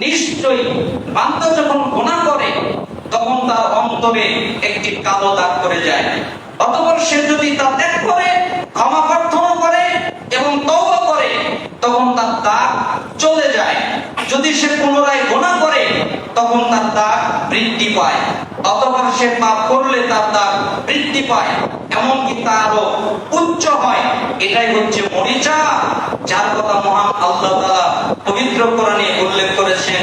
নিশ্চয়ই বান্দা যখন গুনাহ করে, তখন তার অন্তরে একটি কালো দাগ করে যায়। অতঃপর সে যদি তা ত্যাগ করে, ক্ষমা প্রার্থনা করে এবং তওবা করে, তখন তার দাগ চলে যায়। যদি সে পুনরায় গুনাহ করে, তখন তার দাগ বৃদ্ধি পায়। অতঃপর সে পাপ করলে তার দাগ বৃদ্ধি পায়। এমনকি তারও উচ্চ হয়। এটাই হচ্ছে মরিচা, যার কথা মহান আল্লাহ তাআলা পবিত্র কোরআনে উল্লেখ করেছেন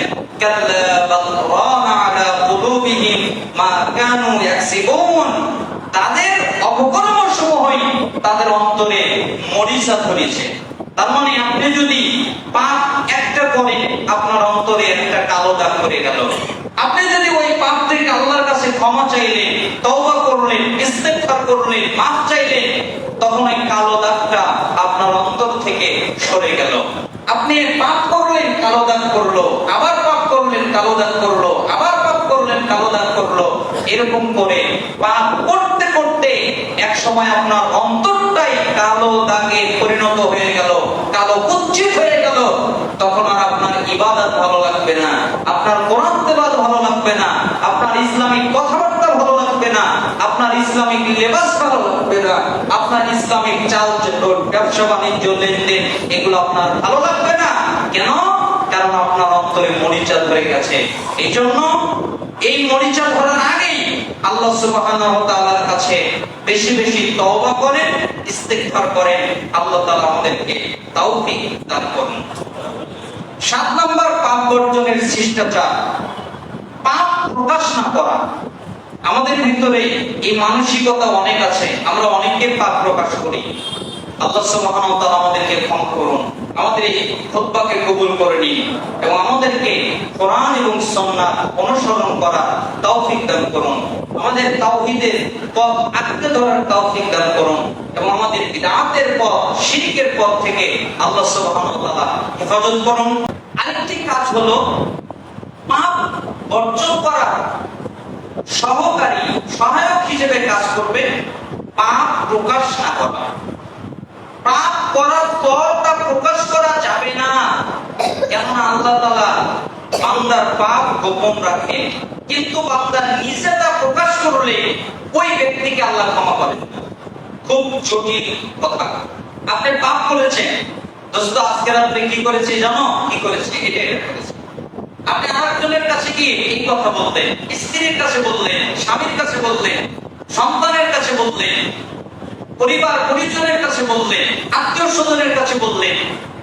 তাদের অপকর্ম তাদের অন্তরে মরিচা ধরেছে। তার মানে আপনি যদি পাপ একটা করেন আপনার অন্তরে একটা কালো দাগ করে গেল। আপনি যদি ওই পাপ থেকে আল্লাহর কাছে ক্ষমা চাইলেন তওবা করলেন করলেন, মাফ চাইলেন, তখন ওই কালো দাগটা আপনার অন্তর থেকে সরে গেল। আপনি পাপ কালো দাগ করল, আবার পাপ করলেন কালো দাগ করল, আবার পাপ করলেন কালো দাগ করল। এরকম করে পাপ করতে করতে এক সময় আপনার অন্তরটাই কালো দাগে পরিণত হয়ে গেল, কালো কুচ্ছিত হয়ে গেল। তখন আর আপনার ইবাদত ভালো লাগবে না, আপনার কোরআন ভালো লাগবে না, আপনার ইসলামিক কথাবার্তা ভালো লাগবে না, আপনার ইসলামিক লেবাস ভালো লাগবে না, আপনার ইসলামিক চাল চলন ব্যবসা, বাণিজ্য, লেনদেন, এগুলো আপনার ভালো লাগবে না। কেন? অন্তরে মরিচা ধরে গেছে। এই জন্য এই মরিচা ধরার আগেই আল্লাহ কাছে বেশি বেশি তওবা করেন করেন। আল্লাহ আমাদেরকে দান সাত নম্বর পাপ বর্জনের শিষ্টাচার। পাপ প্রকাশ না করা। আমাদের ভিতরে এই মানসিকতা অনেক আছে, আমরা অনেককে পাপ প্রকাশ করি। আল্লাহ সুবহানাহু আমাদেরকে ক্ষমা করুন। আমাদের এই খুতবাকে কবুল করে নিন এবং আমাদেরকে কোরআন এবং সুন্নাহ অনুসরণ করা তৌফিক দান করুন। আমাদের তাওহীদের পথ আঁকড়ে ধরার তৌফিক দান করুন এবং আমাদের বিদআতের পথ, শিরকের পথ থেকে আল্লাহ সুবহানাহু ওয়া হেফাজত করুন। আরেকটি কাজ হলো পাপ বর্জন করা। সহকারী সহায়ক হিসেবে কাজ করবে পাপ প্রকাশ না করা। পাপ করার পর তা প্রকাশ করা যাবে না। কেননা আল্লাহ তাআলা বান্দার পাপ গোপন কিন্তু নিজে তা প্রকাশ করলে ওই ব্যক্তিকে আল্লাহ ক্ষমা করেন খুব জটিল কথা। আপনি পাপ করেছেন। দোস্ত আজকে রাত্রে কি করেছে জানো? কি করেছে? এটা এটা করেছে। আপনি আরেকজনের কাছে গিয়ে এই কথা বললেন, স্ত্রীর কাছে বললেন, স্বামীর কাছে বললেন, সন্তানের কাছে বললেন পরিবার পরিজনের কাছে বললেন, আত্মীয় স্বজনের কাছে বললেন,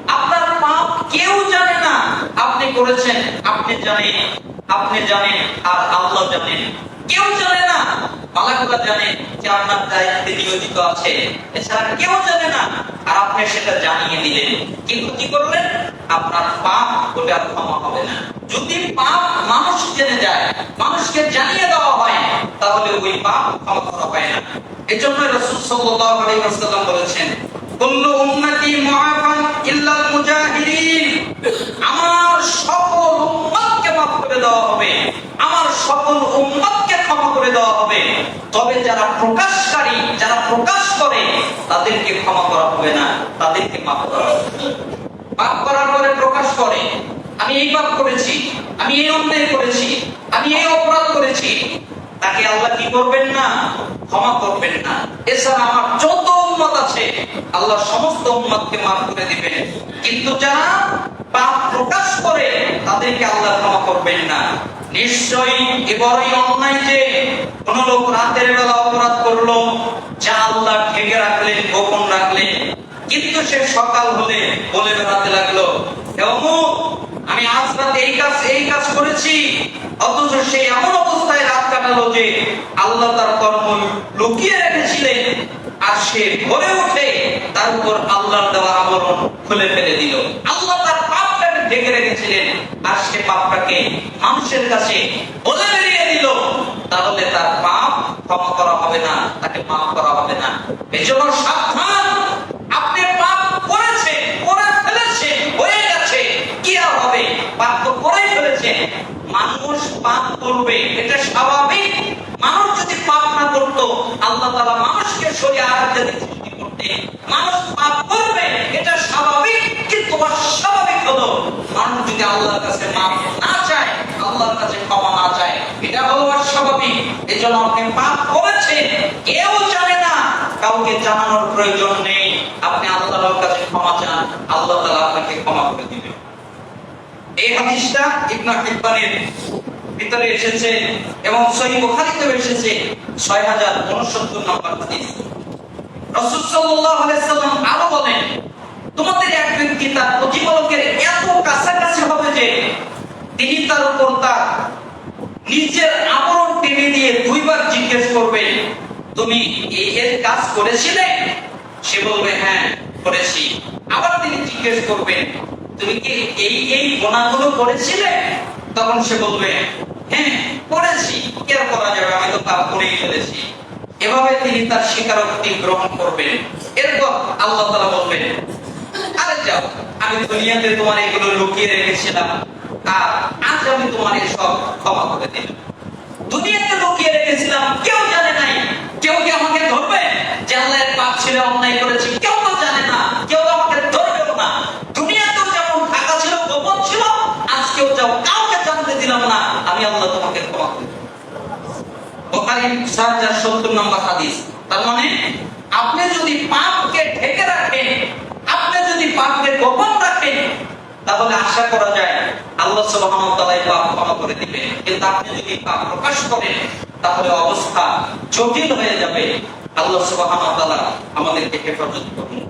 আপনার পাপ কেউ জানে না। আপনি করেছেন, আপনি জানেন আপনি জানেন, আর আল্লাহ জানেন। কেউ জানে না। মালাকুলা জানে যে আপনার দায়িত্বে নিয়োজিত আছে। এছাড়া কেউ জানে না আপনি সেটা জানিয়ে দিলেন। কিন্তু কি করলেন? আপনার পাপ ওটা ক্ষমা হবে না। যদি পাপ মানুষ জেনে যায়, মানুষকে জানিয়ে দেওয়া হয়, তাহলে ওই পাপ ক্ষমা করা হয় না। এজন্য রাসূল সাল্লাল্লাহু আলাইহি ওয়াসাল্লাম বলেছেন, কুল্লু উম্মতি মুআফান ইল্লাল মুজাহিরিন আমার সকল উম্মতকে মাফ করে দেওয়া হবে। আমার সকল উম্মতকে ক্ষমা করে দেওয়া হবে। তবে যারা প্রকাশকারী, যারা প্রকাশ করে, তাদেরকে ক্ষমা করা হবে না। তাদেরকে মাফ করা হবে। পাপ করার পরে প্রকাশ করে, আমি এই পাপ করেছি, আমি এই অন্যায় করেছি, আমি এই অপরাধ করেছি। তাকে আল্লাহ কি করবেন না? ক্ষমা করবেন না। এছাড়া আমার যত উম্মত আছে, আল্লাহ সমস্ত উম্মতকে মাফ করে দিবেন। কিন্তু যারা তাদেরকে আল্লাহ ক্ষমা করবেন না। নিশ্চয়ই এ বড়ই অন্যায় যে কোন লোক রাতের বেলা অপরাধ করল, যা আল্লাহ ঢেকে রাখলেন, গোপন রাখলেন। কিন্তু সে সকাল হলে বলে বেড়াতে লাগল আমি আজ রাতে এই কাজ এই কাজ করেছি। অথচ সে এমন অবস্থায় রাত কাটালো যে আল্লাহ তার কর্ম লুকিয়ে রেখেছিলেন। আর সে ভরে উঠে তার উপর আল্লাহর দেওয়া আবরণ খুলে ফেলে দিল। আল্লাহ তার ঢেকে রেখেছিলেন। আর সে পাপটাকে মানুষের কাছে বলে বেরিয়ে দিল। তাহলে তার পাপ ক্ষমা করা হবে না, তাকে মাফ করা হবে না। এজন্য সাবধান। আপনি পাপ করেছেন করে ফেলেছেন হয়ে গেছে। কি আর হবে? পাপ তো করেই ফেলেছেন মানুষ পাপ করবে, এটা স্বাভাবিক। মানুষ যদি পাপ না করতো, আল্লাহ তাআলা মানুষকে সরিয়ে আরাধ্যে করতে মানুষ পাপ করবে, এটা স্বাভাবিক, কিন্তু হলো মানুষ যদি আল্লাহর কাছে মাপ না আল্লাহর কাছে ক্ষমা না চায়, এটা হলো অস্বাভাবিক। এই জন্য আপনি পাপ করেছেন, কেউ জানে না, কাউকে জানানোর প্রয়োজন নেই। আপনি আল্লাহর কাছে ক্ষমা চান, আল্লাহ তাআলা আপনাকে ক্ষমা করে দিবেন এই হাদিসটা ইবনে হিব্বানের ভিতরে এসেছে এবং সহিহ বুখারীতেও এসেছে 6069 নম্বর হাদিস। রাসূল সাল্লাল্লাহু আলাইহি আরও বলেন তোমাদের এক ব্যক্তি তার প্রতিপালকের এত কাছাকাছি হবে যে তিনি তার উপর তার নিজের আবরণ টেনে দিয়ে দুইবার জিজ্ঞেস করবে, তুমি এর কাজ করেছিলে? সে বলবে হ্যাঁ করেছি। আবার তিনি জিজ্ঞেস করবেন, তুমি কি এই এই গোনাগুলো করেছিলে? তখন সে বলবে হ্যাঁ করেছি। কি আর করা যাবে? আমি তো পাপ করেই ফেলেছি। এভাবে তিনি তার স্বীকারোক্তি গ্রহণ করবেন। এরপর আল্লাহ তাআলা বলবেন, আরে যাও, আমি দুনিয়াতে তোমার এগুলো লুকিয়ে রেখেছিলাম। আর আজ আমি তোমার এসব ক্ষমা করে দিলাম দুনিয়াতে লুকিয়ে রেখেছিলাম, কেউ জানে নাই। কেউ কি আমাকে ধরবে? যে পাপ ছিল অন্যায় করেছি, কেউ তো জানে না। কেউ তো আমাকে ধরবেও না। দুনিয়াতেও যেমন ঢাকা ছিল, গোপন ছিল, আজকেও যাও কাউকে জানতে দিলাম না। আমি আল্লাহ তোমাকে ক্ষমা করে দিলাম। বুখারী 6070 নম্বর হাদিস। তার মানে আপনি যদি পাপকে ঢেকে রাখেন, আপনি যদি পাপকে গোপন রাখেন, তাহলে আশা করা যায় আল্লাহ সুবহানাহু ওয়া পাপ ক্ষমা করে দিবে। কিন্তু আপনি যদি পাপ প্রকাশ করেন, তাহলে অবস্থা জটিল হয়ে যাবে। আল্লাহ তাআলা আমাদেরকে হেফাজত করুন।